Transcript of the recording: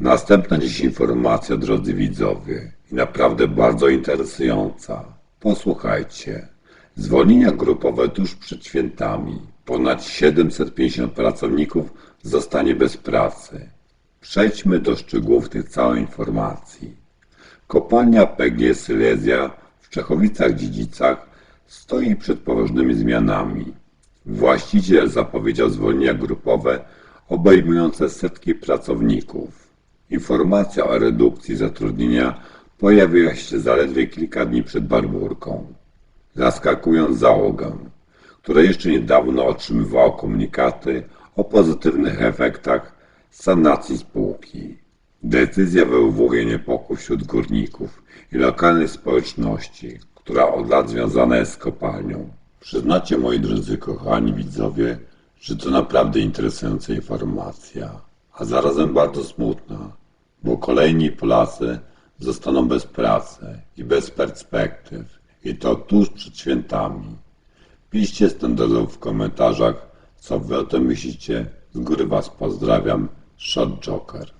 Następna dziś informacja, drodzy widzowie, i naprawdę bardzo interesująca. Posłuchajcie. Zwolnienia grupowe tuż przed świętami. Ponad 750 pracowników zostanie bez pracy. Przejdźmy do szczegółów tej całej informacji. Kopalnia PG Silesia w Czechowicach-Dziedzicach stoi przed poważnymi zmianami. Właściciel zapowiedział zwolnienia grupowe obejmujące setki pracowników. Informacja o redukcji zatrudnienia pojawiła się zaledwie kilka dni przed Barburką, zaskakując załogę, która jeszcze niedawno otrzymywała komunikaty o pozytywnych efektach sanacji spółki. Decyzja wywołuje niepokój wśród górników i lokalnej społeczności, która od lat związana jest z kopalnią. Przyznacie, moi drodzy kochani widzowie, że to naprawdę interesująca informacja, a zarazem bardzo smutna, bo kolejni Polacy zostaną bez pracy i bez perspektyw, i to tuż przed świętami. Piszcie standardowo w komentarzach, co wy o tym myślicie. Z góry was pozdrawiam, Shot Joker.